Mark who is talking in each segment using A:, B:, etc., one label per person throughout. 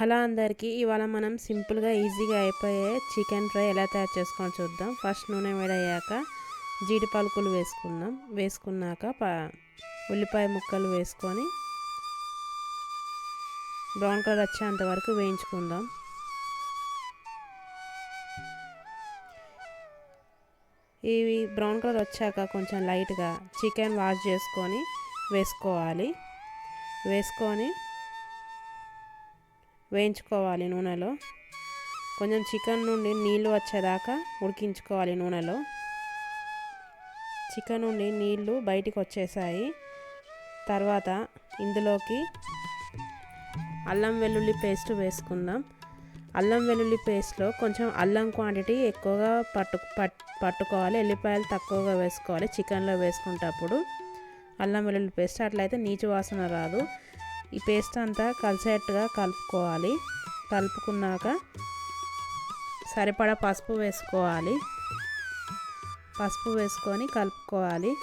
A: Hello అందరికీ ఇవాళ మనం సింపుల్గా ఈజీగా అయిపోయే చికెన్ ఫ్రై ఎలా తయారు చేసుకొని చూద్దాం. ఫస్ట్ నూనె వేడయ్యాక జీడి పలుకులు వేసుకుందాం. వేసుకున్నాక ప ఉల్లిపాయ ముక్కలు వేసుకొని బ్రౌన్ కలర్ వచ్చేంత వరకు వేయించుకుందాం. ఇవి బ్రౌన్ కలర్ వచ్చాక కొంచెం లైట్గా చికెన్ వాష్ చేసుకొని వేసుకోవాలి. వేసుకొని వేయించుకోవాలి నూనెలో. కొంచెం చికెన్ నుండి నీళ్ళు వచ్చేదాకా ఉడికించుకోవాలి నూనెలో. చికెన్ నుండి నీళ్ళు బయటికి వచ్చేసాయి. తర్వాత ఇందులోకి అల్లం వెల్లుల్లి పేస్ట్ వేసుకుందాం. అల్లం వెల్లుల్లి పేస్ట్లో కొంచెం అల్లం క్వాంటిటీ ఎక్కువగా పట్టు పట్ పట్టుకోవాలి. ఎల్లిపాయలు తక్కువగా వేసుకోవాలి. చికెన్లో వేసుకుంటప్పుడు అల్లం వెల్లుల్లి పేస్ట్ అట్లయితే నీచు వాసన రాదు. ఈ పేస్ట్ అంతా కలిసేట్టుగా కలుపుకోవాలి. కలుపుకున్నాక సరిపడా పసుపు వేసుకోవాలి. పసుపు వేసుకొని కలుపుకోవాలి.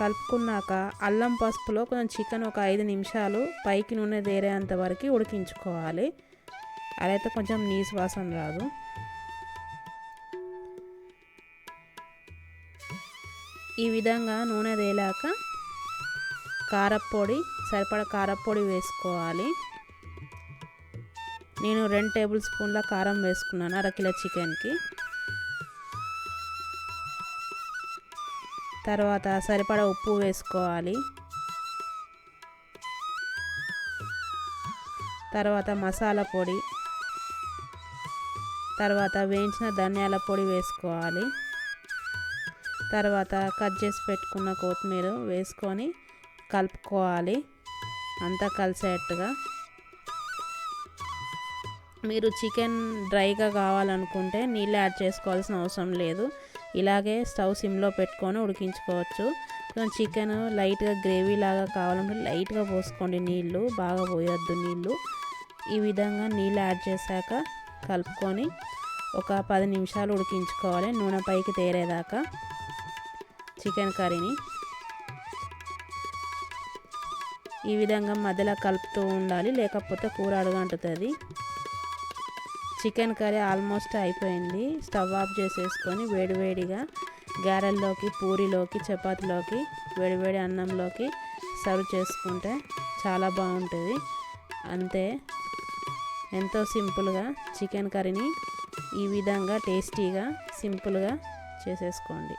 A: కలుపుకున్నాక అల్లం పసుపులో కొంచెం చికెన్ ఒక ఐదు నిమిషాలు పైకి నూనె తేరేంత వరకు ఉడికించుకోవాలి. అదైతే కొంచెం నీసు వాసన రాదు. ఈ విధంగా నూనె తేలాక కారప్పొడి సరిపడ కారప్పొడి వేసుకోవాలి. నేను రెండు టేబుల్ స్పూన్ల కారం వేసుకున్నాను అరకిలో చికెన్కి. తర్వాత సరిపడ ఉప్పు వేసుకోవాలి. తర్వాత మసాలా పొడి. తర్వాత వేయించిన ధనియాల పొడి వేసుకోవాలి. తర్వాత కట్ చేసి పెట్టుకున్న కొత్తిమీర వేసుకొని కలుపుకోవాలి. అంతా కలిసేట్టుగా. మీరు చికెన్ డ్రైగా కావాలనుకుంటే నీళ్ళు యాడ్ చేసుకోవాల్సిన అవసరం లేదు. ఇలాగే స్టవ్ సిమ్లో పెట్టుకొని ఉడికించుకోవచ్చు. చికెన్ లైట్గా గ్రేవీ లాగా కావాలంటే లైట్గా పోసుకోండి నీళ్ళు. బాగా పోయొద్దు నీళ్ళు. ఈ విధంగా నీళ్ళు యాడ్ చేశాక కలుపుకొని ఒక పది నిమిషాలు ఉడికించుకోవాలి. నూనె పైకి తేరేదాకా చికెన్ కర్రీని. ఈ విధంగా మధ్యలో కలుపుతూ ఉండాలి. లేకపోతే కూర అడుగంటుతుంది. చికెన్ కర్రీ ఆల్మోస్ట్ అయిపోయింది. స్టవ్ ఆఫ్ చేసేసుకొని వేడివేడిగా గారెల్లోకి పూరిలోకి చపాతీలోకి వేడివేడి అన్నంలోకి సర్వ్ చేసుకుంటే చాలా బాగుంటుంది. అంతే. ఎంతో సింపుల్గా చికెన్ కర్రీని ఈ విధంగా టేస్టీగా సింపుల్గా చేసేసుకోండి.